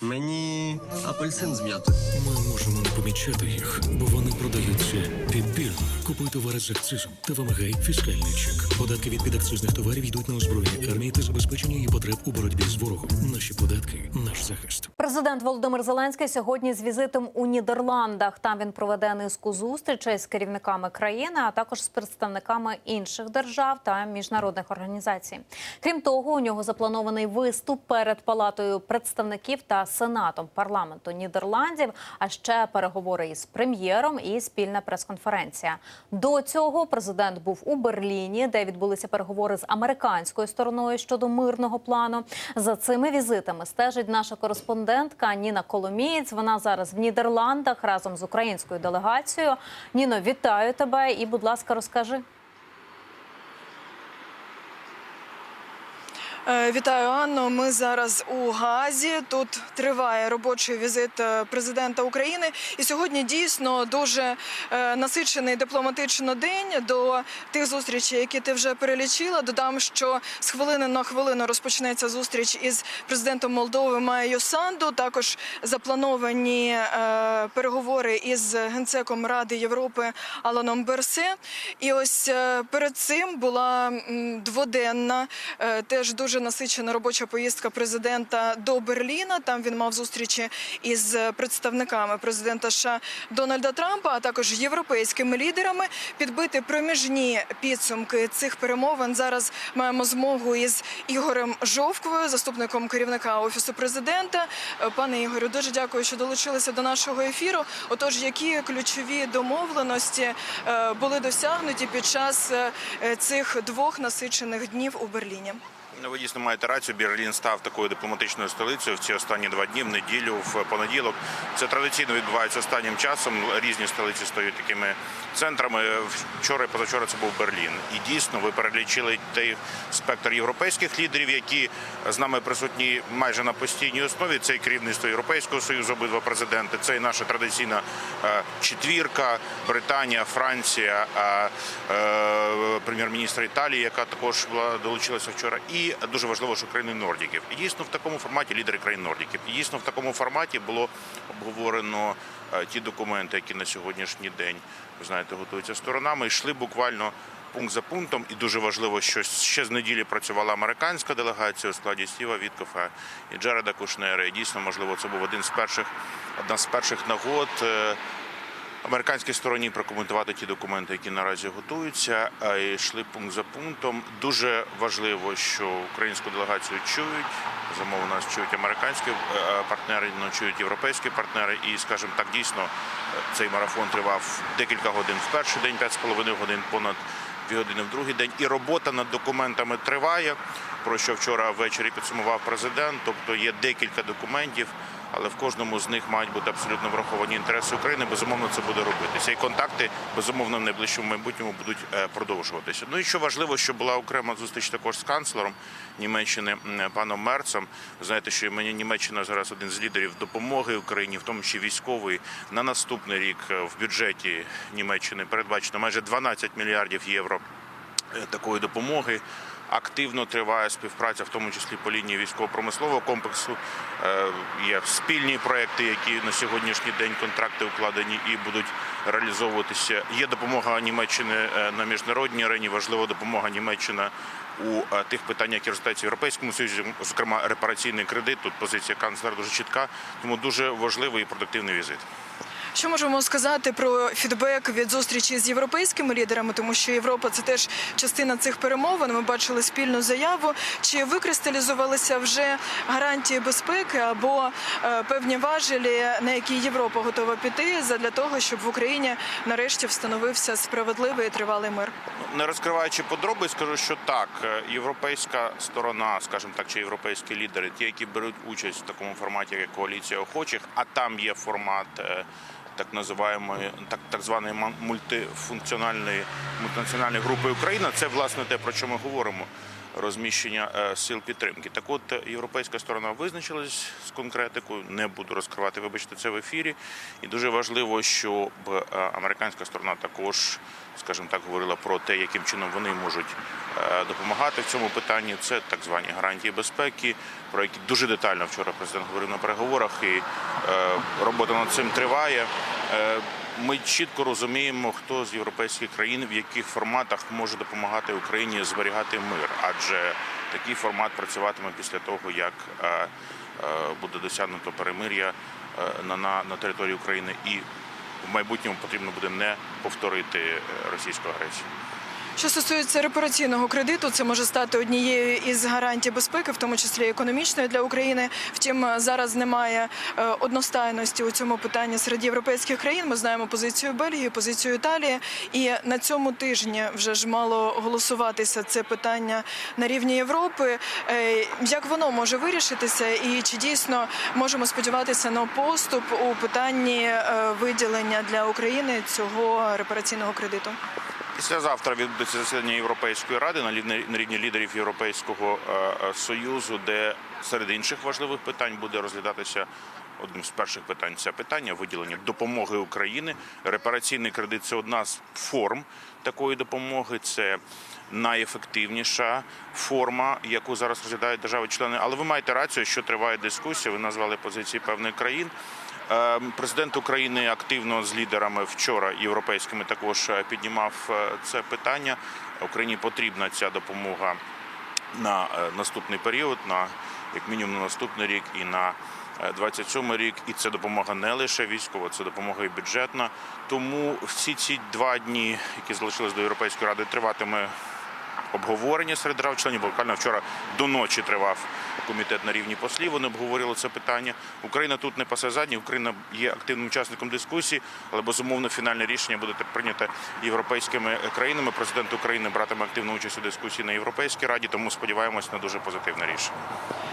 Мені апельсин з м'ятою. Ми можемо не помічати їх, бо вони продаються підбірно. Купуй товари з акцизом та вимагай фіскальний чек. Податки від підакцизних товарів йдуть на озброєння армії та забезпечення її потреб у боротьбі з ворогом. Наші податки, наш захист. Президент Володимир Зеленський сьогодні з візитом у Нідерландах. Там він проведе низку зустрічей з керівниками країни, а також з представниками інших держав та міжнародних організацій. Крім того, у нього запланований виступ перед палатою представників та сенатом парламенту Нідерландів. А ще переговори із прем'єром і спільна прес-конференція. До цього президент був у Берліні, де відбулися переговори з американською стороною щодо мирного плану. За цими візитами стежить наша кореспондентка Ніна Коломієць. Вона зараз в Нідерландах разом з українською делегацією. Ніно, вітаю тебе і, будь ласка, розкажи. Вітаю, Анно. Ми зараз у Газі. Тут триває робочий візит е, президента України. І сьогодні дійсно дуже е, насичений дипломатично день до тих зустрічей, які ти вже перелічила. Додам, що з хвилини на хвилину розпочнеться зустріч із президентом Молдови Майєю Санду. Також заплановані е, переговори із генсеком Ради Європи Аланом Берсе. І ось е, перед цим була дводенна, е, теж дуже насичена робоча поїздка президента до Берліна. Там він мав зустрічі із представниками президента США Дональда Трампа, а також європейськими лідерами підбити проміжні підсумки цих перемовин. Зараз маємо змогу із Ігорем Жовквою, заступником керівника офісу президента. Пане Ігорю, дуже дякую, що долучилися до нашого ефіру. Отож, які ключові домовленості е, були досягнуті під час е, цих двох насичених днів у Берліні? Ну, ви дійсно маєте рацію. Берлін став такою дипломатичною столицею в ці останні два дні, в неділю, в понеділок. Це традиційно відбувається останнім часом. Різні столиці стають такими центрами. Вчора і позавчора це був Берлін. І дійсно ви перелічили той спектр європейських лідерів, які з нами присутні майже на постійній основі. Це і керівництво Європейського союзу, обидва президенти. Це і наша традиційна е, четвірка, Британія, Франція, е, прем'єр-міністр Італії, яка також була долучилася вчора. І дуже важливо, що країни Нордіків. І дійсно в такому форматі лідери країн Нордіків. Дійсно в такому форматі було обговорено е, ті документи, які на сьогоднішній день ви знаєте готуються сторонами. Йшли буквально. Пункт за пунктом, і дуже важливо, що ще з неділі працювала американська делегація у складі Стіва Віткофа і Джареда Кушнера. І дійсно, можливо, це був один з перших, одна з перших нагод е, американській стороні прокоментувати ті документи, які наразі готуються. І йшли пункт за пунктом. Дуже важливо, що українську делегацію чують. Замовно нас чують американські е, партнери, ну, чують європейські партнери. І, скажімо так, дійсно е, цей марафон тривав декілька годин в перший день, 5,5 годин, понад дві години в другий день. І робота над документами триває. Про що вчора ввечері підсумував президент. Тобто є декілька документів, але в кожному з них мають бути абсолютно враховані інтереси України. Безумовно, це буде робитися. І контакти безумовно в найближчому майбутньому будуть е, продовжуватися. Ну і що важливо, що була окрема зустріч також з канцлером Німеччини паном Мерцем. Знаєте, що мені Німеччина зараз один з лідерів допомоги Україні, в тому числі військової. На наступний рік е, в бюджеті Німеччини передбачено майже 12 мільярдів євро е, такої допомоги. Активно триває співпраця, в тому числі по лінії військово-промислового комплексу. Е, Є спільні проекти, які на сьогоднішній день контракти укладені і будуть реалізовуватися. Є допомога Німеччини е, на міжнародній арені. Важлива допомога Німеччини у е, тих питаннях, які розглядаються в Європейському Союзі, зокрема репараційний кредит. Тут позиція канцлера дуже чітка, тому дуже важливий і продуктивний візит. Що можемо сказати про фідбек від зустрічі з європейськими лідерами, тому що Європа це теж частина цих перемовин. Ми бачили спільну заяву. Чи викристалізувалися вже гарантії безпеки або е, певні важелі, на які Європа готова піти, для того, щоб в Україні нарешті встановився справедливий і тривалий мир? Не розкриваючи подробиць, скажу, що так, е, європейська сторона, скажімо так, чи європейські лідери, ті, які беруть участь в такому форматі, як коаліція охочих, а там є формат. Так називаємої так, так званої мультифункціональної мультинаціональної групи Україна. Це власне те, про що ми говоримо. Розміщення е, сил підтримки. Так от е, європейська сторона визначилась з конкретикою. Не буду розкривати, вибачте, це в ефірі. І дуже важливо, щоб е, американська сторона також, скажімо так, говорила про те, яким чином вони можуть допомагати в цьому питанні. Це так звані гарантії безпеки, про які дуже детально вчора президент говорив на переговорах, і робота над цим триває. Ми чітко розуміємо, хто з європейських країн в яких форматах може допомагати Україні зберігати мир, адже такий формат працюватиме після того, як е, е, буде досягнуто перемир'я е, на, на, на території України, і в майбутньому потрібно буде не повторити російську агресію. Що стосується репараційного кредиту, це може стати однією із гарантій безпеки, в тому числі економічної для України. Втім, зараз немає е, одностайності у цьому питанні серед європейських країн. Ми знаємо позицію Бельгії, позицію Італії, і на цьому тижні вже ж мало голосуватися це питання на рівні Європи. Е, Як воно може вирішитися, і чи дійсно можемо сподіватися на поступ у питанні е, виділення для України цього репараційного кредиту? Післязавтра відбудеться засідання Європейської ради на рівні лідерів Європейського е, е, союзу, де серед інших важливих питань буде розглядатися одним з перших питань. Це питання виділення допомоги Україні. Репараційний кредит це одна з форм такої допомоги. Це найефективніша форма, яку зараз розглядають держави-члени. Але ви маєте рацію, що триває дискусія. Ви назвали позиції певних країн. Е, Президент України активно з лідерами вчора європейськими також е, піднімав е, це питання. Україні потрібна ця допомога на наступний період, на як мінімум на наступний рік і на е, 27 рік. І це допомога не лише військова, це допомога і бюджетна. Тому всі ці два дні, які залишились до Європейської ради, триватиме обговорення серед держав-членів. Буквально вчора до ночі тривав комітет на рівні послів. Вони обговорили це питання. Україна тут не пасе задні. Україна є активним учасником дискусії, але безумовно фінальне рішення буде прийнято європейськими країнами. Президент України братиме активну участь у дискусії на європейській раді, тому сподіваємось на дуже позитивне рішення.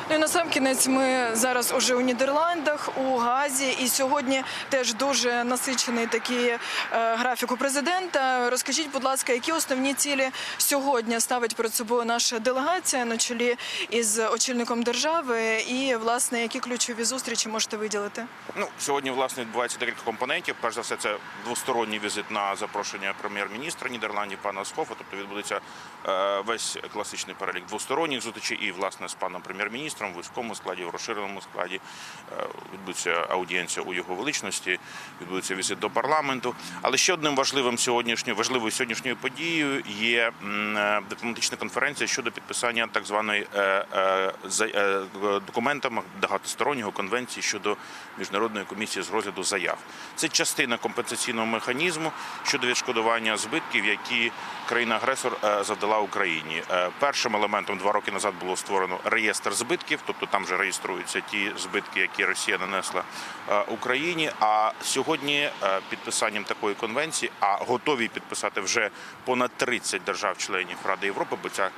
Ну і на сам кінець ми зараз уже у Нідерландах, у Газі, і сьогодні теж дуже насичений такий е, графік у президента. Розкажіть, будь ласка, які основні цілі сьогодні ставить перед собою наша делегація на чолі із очільником держави, і власне які ключові зустрічі можете виділити? Ну сьогодні власне відбувається декілька компонентів. Перш за все, це двосторонній візит на запрошення прем'єр-міністра Нідерландів пана Скофа. Тобто відбудеться весь класичний перелік двосторонніх зустрічей і власне з паном прем'єр-міністром в військовому складі, в розширеному складі. Е, відбудеться аудієнція у його величності, відбудеться візит до парламенту. Але ще одним важливим сьогоднішньою важливою сьогоднішньою подією є е, дипломатична конференція щодо підписання так званої е, е, е, документами багатостороннього конвенції щодо міжнародної комісії з розгляду заяв. Це частина компенсаційного механізму щодо відшкодування збитків, які країна-агресор е, завдала Україні. Е, Першим елементом два роки назад було створено реєстр збитків, тобто там вже реєструються ті збитки, які Росія нанесла е, Україні. А сьогодні е, підписанням такої конвенції, а готові підписати вже понад 30 держав-членів Ради Європи, бо ця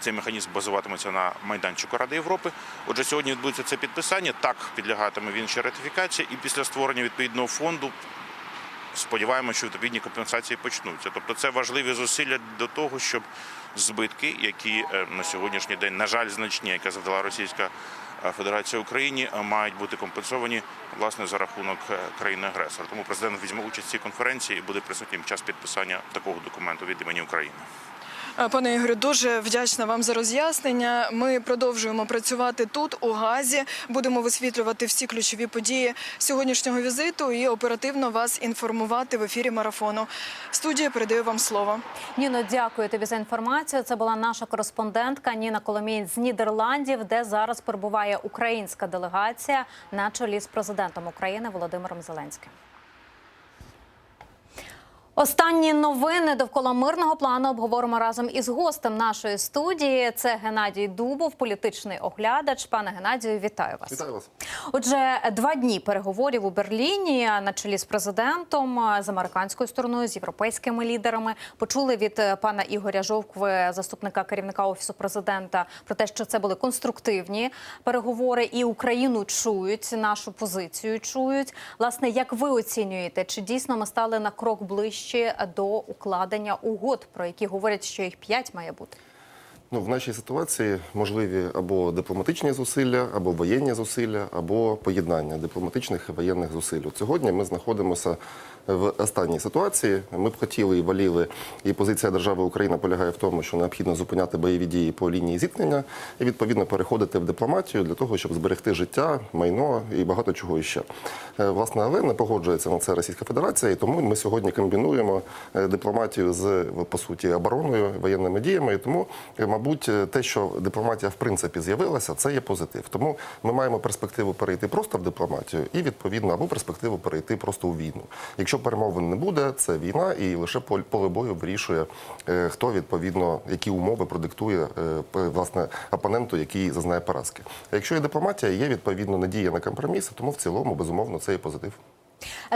Цей механізм базуватиметься на майданчику Ради Європи. Отже, сьогодні відбудеться це підписання. Так підлягатиме він ще ратифікації, і після створення відповідного фонду сподіваємося, що відповідні компенсації почнуться. Тобто, це важливі зусилля до того, щоб збитки, які е, на сьогоднішній день, на жаль, значні, яка завдала Російська е, Федерація Україні, е, мають бути компенсовані власне за рахунок країни-агресора. Тому президент візьме участь в цій конференції і буде присутнім час підписання такого документу від імені України. Пане Ігорю, дуже вдячна вам за роз'яснення. Ми продовжуємо працювати тут, у Газі. Будемо висвітлювати всі ключові події сьогоднішнього візиту і оперативно вас інформувати в ефірі марафону. Студія передаю вам слово. Ніно, дякую тобі за інформацію. Це була наша кореспондентка Ніна Коломієць з Нідерландів, де зараз перебуває українська делегація на чолі з президентом України Володимиром Зеленським. Останні новини довкола мирного плану обговоримо разом із гостем нашої студії. Це Геннадій Дубов, політичний оглядач. Пане Геннадію, вітаю вас. Вітаю вас. Отже, два дні переговорів у Берліні на чолі з президентом, з американською стороною, з європейськими лідерами. Почули від пана Ігоря Жовкви, заступника керівника офісу президента, про те, що це були конструктивні переговори, і Україну чують, нашу позицію чують. Власне, як ви оцінюєте, чи дійсно ми стали на крок ближче до укладення угод, про які говорять, що їх п'ять має бути? Ну, в нашій ситуації можливі або дипломатичні зусилля, або воєнні зусилля, або поєднання дипломатичних і воєнних зусиль. От Сьогодні ми знаходимося в останній ситуації. Ми б хотіли і воліли, і позиція держави Україна полягає в тому, що необхідно зупиняти бойові дії по лінії зіткнення і відповідно переходити в дипломатію для того, щоб зберегти життя, майно і багато чого іще. Е, Власне, але не погоджується на це Російська Федерація, і тому ми сьогодні комбінуємо е, дипломатію з по суті обороною, воєнними діями. І тому, е, мабуть, те, що дипломатія в принципі з'явилася, це є позитив. Тому ми маємо перспективу перейти просто в дипломатію і відповідно або перспективу перейти просто у війну. Якщо перемовин не буде, це війна, і лише поле бою вирішує, е, хто відповідно які умови продиктує е, власне опоненту, який зазнає поразки. Якщо є дипломатія, є відповідно надія на компроміси, тому в цілому безумовно це і позитив.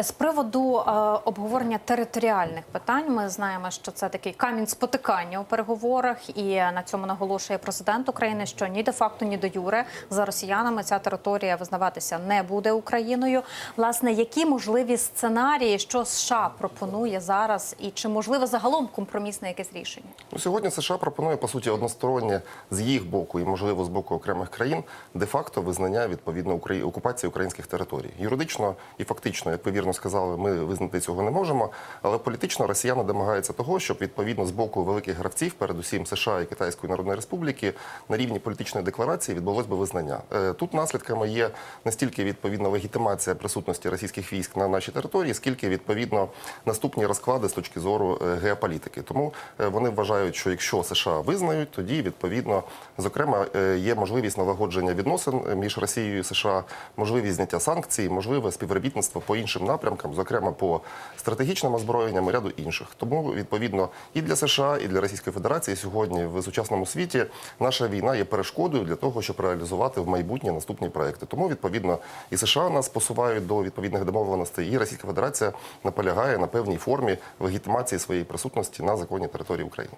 З приводу е, обговорення територіальних питань, ми знаємо, що це такий камінь спотикання у переговорах, і на цьому наголошує президент України, що ні де факто, ні до юре за росіянами ця територія визнаватися не буде Україною. Власне, які можливі сценарії, що США пропонує зараз, і чи можливо загалом компромісне якесь рішення? Ну, сьогодні США пропонує по суті одностороннє з їх боку і можливо з боку окремих країн де-факто визнання відповідно окупації українських територій. Юридично і фактично, як ви вірно сказали, ми визнати цього не можемо. Але політично росіяни домагаються того, щоб відповідно з боку великих гравців, передусім США і Китайської Народної Республіки, на рівні політичної декларації відбулось би визнання. Е, Тут наслідками є не стільки відповідно легітимація присутності російських військ на нашій території, скільки відповідно наступні розклади з точки зору е, геополітики. Тому е, вони вважають, що якщо США визнають, тоді відповідно, зокрема, е, є можливість налагодження відносин між Росією і США, можливість зняття санкцій, можливе співробітництво по іншим напрямкам, зокрема по стратегічним озброєнням і ряду інших. Тому відповідно і для США, і для Російської Федерації сьогодні в сучасному світі наша війна є перешкодою для того, щоб реалізувати в майбутнє наступні проекти. Тому відповідно і США нас посувають до відповідних домовленостей, і Російська Федерація наполягає на певній формі легітимації своєї присутності на законній території України.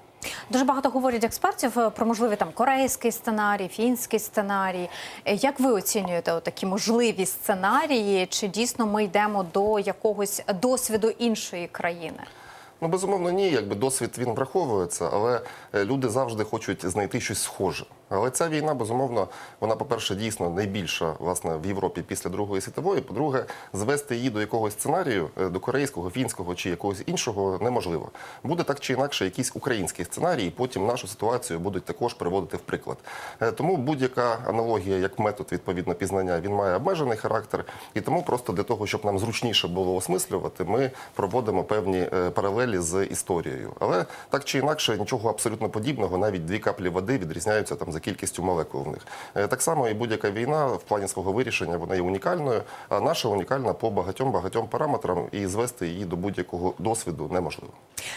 Дуже багато говорять експертів е, про можливий там корейський сценарій, фінський сценарій. Е, Як ви оцінюєте такі можливі сценарії? Чи дійсно ми йдемо до якогось досвіду іншої країни? Ну, безумовно, ні, якби досвід він враховується, але е, люди завжди хочуть знайти щось схоже. Але ця війна, безумовно, вона, по-перше, дійсно найбільша власне в Європі після Другої світової. По-друге, звести її до якогось сценарію, е, до корейського, фінського чи якогось іншого неможливо. Буде так чи інакше якийсь український сценарій, і потім нашу ситуацію будуть також приводити в приклад. Е, Тому будь-яка аналогія, як метод відповідно пізнання, він має обмежений характер, і тому просто для того, щоб нам зручніше було осмислювати, ми проводимо певні е, паралелі з історією. Але так чи інакше, нічого абсолютно подібного, навіть дві каплі води відрізняються там за кількістю молекул в них. Е, Так само і будь-яка війна в плані свого вирішення вона є унікальною, а наша унікальна по багатьом багатьом параметрам, і звести її до будь-якого досвіду неможливо.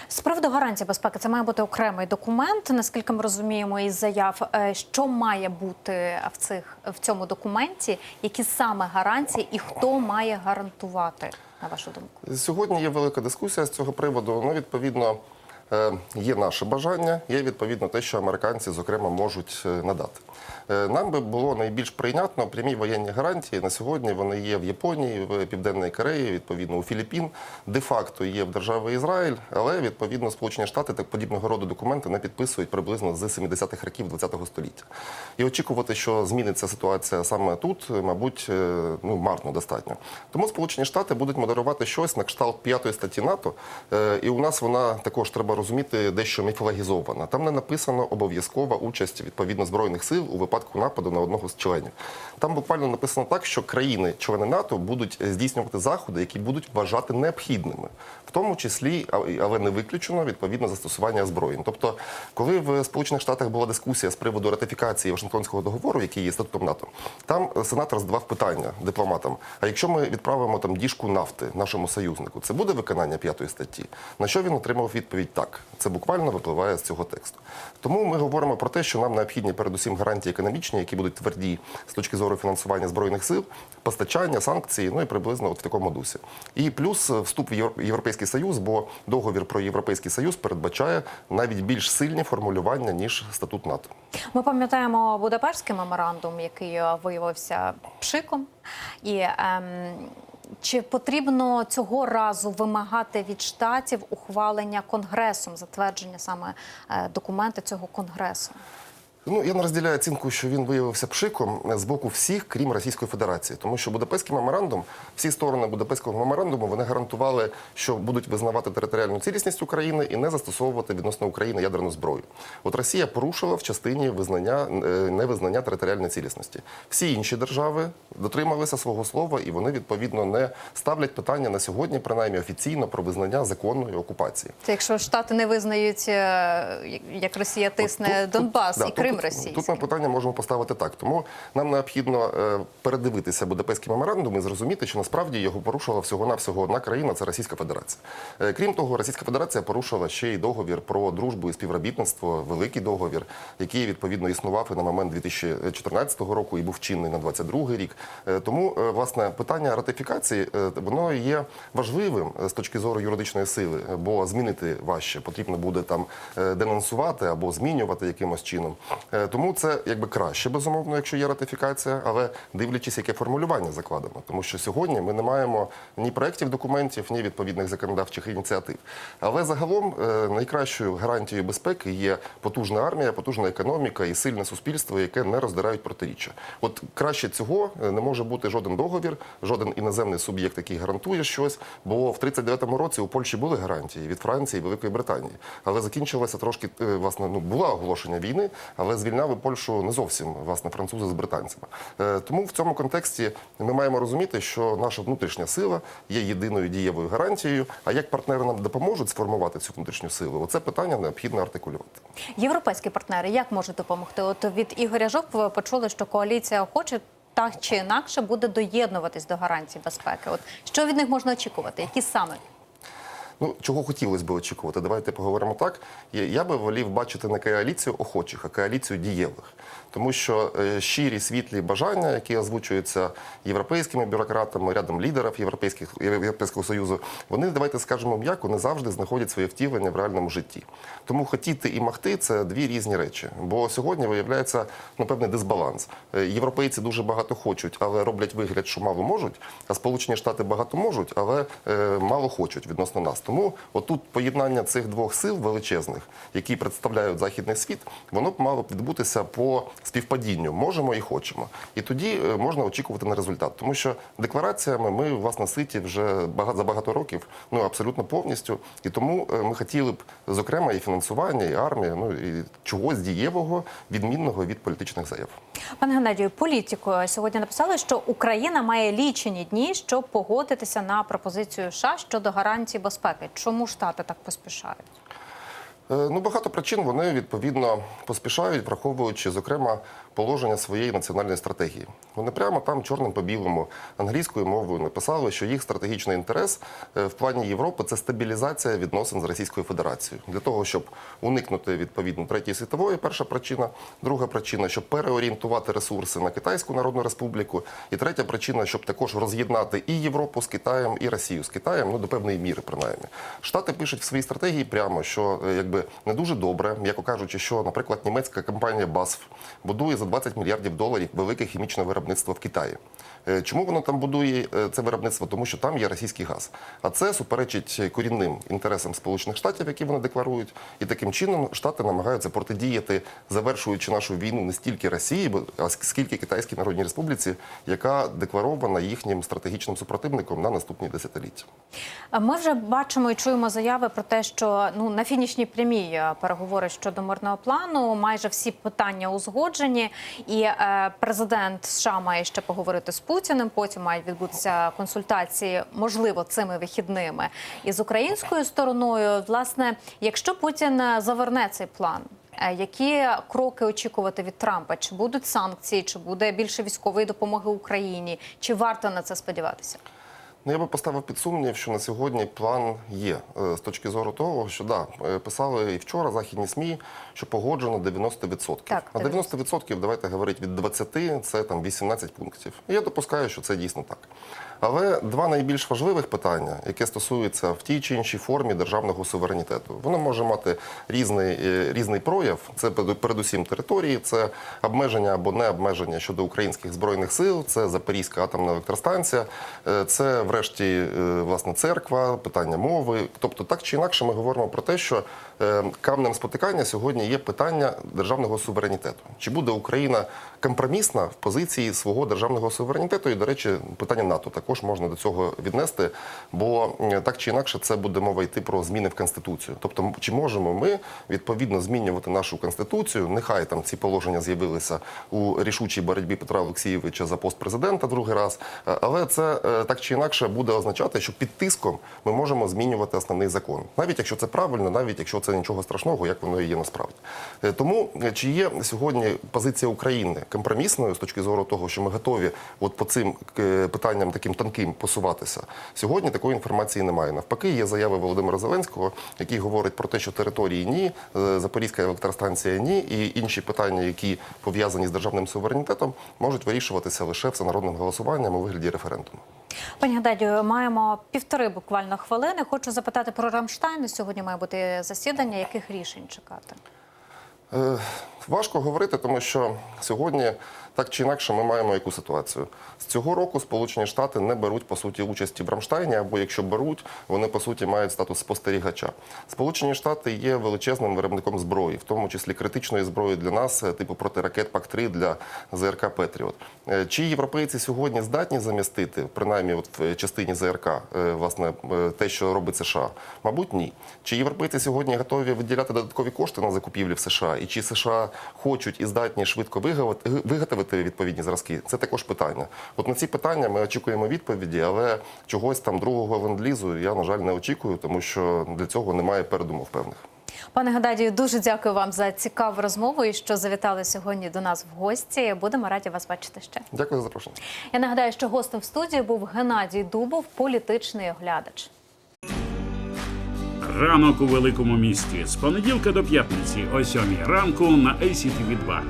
З приводу гарантії безпеки, це має бути окремий документ, наскільки ми розуміємо із заяв. Е, Що має бути в цих в цьому документі? Які саме гарантії і хто має гарантувати, на вашу думку? Сьогодні є велика дискусія з цього приводу. Ну, відповідно, є наше бажання, є відповідно те, що американці, зокрема, можуть е, надати. Е, Нам би було найбільш прийнятно прямі воєнні гарантії. На сьогодні вони є в Японії, в Південній Кореї, відповідно у Філіппін, де-факто є в держави Ізраїль, але відповідно Сполучені Штати так подібного роду документи не підписують приблизно з 70-х років ХХ століття. І очікувати, що зміниться ситуація саме тут, мабуть, е, ну марно достатньо. Тому Сполучені Штати будуть модерувати щось на кшталт п'ятої статті НАТО, е, і у нас вона також треба розуміти дещо міфологізована. Там не написано обов'язкова участь відповідно збройних сил у випадку нападу на одного з членів. Там буквально написано так, що країни-члени НАТО будуть е, здійснювати заходи, які будуть вважати необхідними, в тому числі, але не виключено відповідно застосування озброєнь. Тобто, коли в Сполучених Штатах була дискусія з приводу ратифікації Вашингтонського договору, який є статутом НАТО, там е, сенатор задавав питання дипломатам: а якщо ми відправимо там діжку нафти нашому союзнику, це буде виконання п'ятої статті? На що він отримав відповідь так. Це буквально випливає з цього тексту. Тому ми говоримо про те, що нам необхідні передусім гарантії економічні, які будуть тверді з точки зору фінансування збройних сил, постачання, санкції, ну і приблизно от в такому дусі. І плюс вступ в Євро- Європейський Союз, бо договір про Європейський Союз передбачає навіть більш сильні формулювання ніж статут НАТО. Ми пам'ятаємо Будапештський меморандум, який е, виявився пшиком. І ем, чи потрібно цього разу вимагати від штатів ухвалення конгресом, затвердження саме е, документи цього конгресу? Ну, я не розділяю оцінку, що він виявився пшиком з боку всіх, крім Російської Федерації. Тому що Будапештський меморандум, всі сторони Будапештського меморандуму, вони гарантували, що будуть визнавати територіальну цілісність України і не застосовувати відносно України ядерну зброю. От Росія порушила в частині визнання е, невизнання територіальної цілісності. Всі інші держави дотрималися свого слова, і вони відповідно не ставлять питання на сьогодні, принаймні офіційно, про визнання законної окупації. Це якщо Штати не визнають, е, як Росія тисне От тут- Донбас тут- і да, Крим тут, російський. Тут ми питання можемо поставити так. Тому нам необхідно е, передивитися Будапештський меморандум і зрозуміти, що насправді його порушила всього-навсього одна країна це Російська Федерація. Е, крім того, Російська Федерація порушила ще й договір про дружбу і співробітництво, великий договір, який відповідно існував і на момент 2014 року і був чинний на 22 рік. Е, тому власне питання ратифікації воно є важливим з точки зору юридичної сили, бо змінити важче потрібно буде там денонсувати або змінювати якимось чином. Е, Тому це якби краще, безумовно, якщо є ратифікація, але дивлячись, яке формулювання закладено. Тому що сьогодні ми не маємо ні проєктів документів, ні відповідних законодавчих ініціатив. Але загалом е, найкращою гарантією безпеки є потужна армія, потужна економіка і сильне суспільство, яке не роздирають протиріччя. От краще цього е, не може бути жоден договір, жоден іноземний суб'єкт, який гарантує щось. Бо в 39-му році у Польщі були гарантії від Франції і Великої Британії, але закінчилося трошки власне. Ну була оголошення війни, але звільняли Польщу не зовсім власне французи з британцями. Е, Тому в цьому контексті ми маємо розуміти, що наша внутрішня сила є єдиною дієвою гарантією. А як партнери нам допоможуть сформувати цю внутрішню силу? Оце питання необхідно артикулювати. Європейські партнери як можуть допомогти? От від Ігоря Жопова почули, що коаліція хоче так чи інакше буде доєднуватись до гарантій безпеки. От що від них можна очікувати? Які саме? Ну, чого хотілося б очікувати? Давайте поговоримо так. Я- би волів бачити не коаліцію охочих, а коаліцію дієвих. Тому що е, щирі світлі бажання, які озвучуються європейськими бюрократами, рядом лідерів Європейських, Європейського Союзу, вони, давайте скажемо м'яко, не завжди знаходять своє втілення в реальному житті. Тому хотіти і махти це дві різні речі. Бо сьогодні виявляється ну, певний дисбаланс. Е, Європейці дуже багато хочуть, але роблять вигляд, що мало можуть, а Сполучені Штати багато можуть, але е, мало хочуть відносно нас. Тому отут поєднання цих двох сил величезних, які представляють західний світ, воно б мало б відбутися по співпадінню. Можемо і хочемо. І тоді е, можна очікувати на результат. Тому що деклараціями ми власне ситі вже багато за багато років, ну абсолютно повністю. І тому е, ми хотіли б, зокрема, і фінансування, і армія, ну і чогось дієвого, відмінного від політичних заяв. Пане Геннадію, політикою сьогодні написали, що Україна має лічені дні, щоб погодитися на пропозицію США щодо гарантій безпеки. Чому штати так поспішають? Е, Ну, багато причин вони відповідно поспішають, враховуючи, зокрема, положення своєї національної стратегії. Вони прямо там чорним по білому англійською мовою написали, що їх стратегічний інтерес е, в плані Європи це стабілізація відносин з Російською Федерацією для того, щоб уникнути відповідно третьої світової. Перша причина, друга причина, щоб переорієнтувати ресурси на Китайську Народну Республіку, і третя причина, щоб також роз'єднати і Європу з Китаєм, і Росію з Китаєм, ну до певної міри, принаймні. Штати пишуть в своїй стратегії прямо, що е, якби не дуже добре, м'яко кажучи, що, наприклад, німецька компанія BASF будує за 20 мільярдів доларів велике хімічне виробництво в Китаї. Е, Чому воно там будує е, це виробництво? Тому що там є російський газ. А це суперечить корінним інтересам Сполучених Штатів, які вони декларують. І таким чином Штати намагаються протидіяти, завершуючи нашу війну не стільки Росії, а скільки Китайській Народній Республіці, яка декларована їхнім стратегічним супротивником на наступні десятиліття. Ми вже бачимо і чуємо заяви про те, що ну на фінішній прямій е, переговори щодо мирного плану. Майже всі питання узгоджені, і е, президент США має ще поговорити з Путіним. Потім мають відбутися консультації, можливо, цими вихідними із українською стороною. Власне, якщо Путін е, заверне цей план. Які кроки очікувати від Трампа? Чи будуть санкції, чи буде більше військової допомоги Україні? Чи варто на це сподіватися? Ну, я би поставив під сумнів, що на сьогодні план є е, з точки зору того, що да, е, писали і вчора західні СМІ, що погоджено 90%. Так, а 90% давайте говорити від 20, це там 18 пунктів. І я допускаю, що це дійсно так. Але два найбільш важливих питання, яке стосується в тій чи іншій формі державного суверенітету, воно може мати різний, е, різний прояв. Це передусім території, це обмеження або не обмеження щодо українських збройних сил, це Запорізька атомна електростанція, це, врешті, е, власне, церква, питання мови. Тобто, так чи інакше, ми говоримо про те, що камнем спотикання сьогодні є питання державного суверенітету. Чи буде Україна компромісна в позиції свого державного суверенітету? І, до речі, питання НАТО також можна до цього віднести, бо так чи інакше це буде мова йти про зміни в конституцію. Тобто, чи можемо ми відповідно змінювати нашу конституцію? Нехай там ці положення з'явилися у рішучій боротьбі Петра Олексійовича за пост президента другий раз, е, але це е, так чи інакше буде означати, що під тиском ми можемо змінювати основний закон, навіть якщо це правильно, навіть якщо це нічого страшного, як воно і є насправді. Е, Тому е, чи є сьогодні позиція України компромісною з точки зору того, що ми готові от по цим е, питанням таким тонким посуватися? Сьогодні такої інформації немає. Навпаки, є заяви Володимира Зеленського, який говорить про те, що території ні, Запорізька електростанція ні, і інші питання, які пов'язані з державним суверенітетом, можуть вирішуватися лише всенародним голосуванням у вигляді референдуму. Пані Гададію, маємо півтори буквально хвилини. Хочу запитати про Рамштайн. Сьогодні має бути засідання. Яких рішень чекати? Е, Важко говорити, тому що сьогодні так чи інакше ми маємо яку ситуацію. З цього року Сполучені Штати не беруть по суті участі в Рамштайні, або якщо беруть, вони по суті мають статус спостерігача. Сполучені Штати є величезним виробником зброї, в тому числі критичної зброї для нас, е, типу протиракет ПАК-3 для ЗРК Петріот. Е, Чи європейці сьогодні здатні замістити, принаймні от в частині ЗРК, е, власне, те, що робить США? Мабуть, ні. Чи європейці сьогодні готові виділяти додаткові кошти на закупівлі в США? І чи США хочуть і здатні швидко виготовити, виготовити відповідні зразки? Це також питання. От на ці питання ми очікуємо відповіді, але чогось там другого ленд-лізу я, на жаль, не очікую, тому що для цього немає передумов певних. Пане Гададію, дуже дякую вам за цікаву розмову і що завітали сьогодні до нас в гості. Будемо раді вас бачити ще. Дякую за запрошення. Я нагадаю, що гостем в студії був Геннадій Дубов, політичний оглядач. Ранок у великому місті з понеділка до п'ятниці о 7 ранку на ACTV 2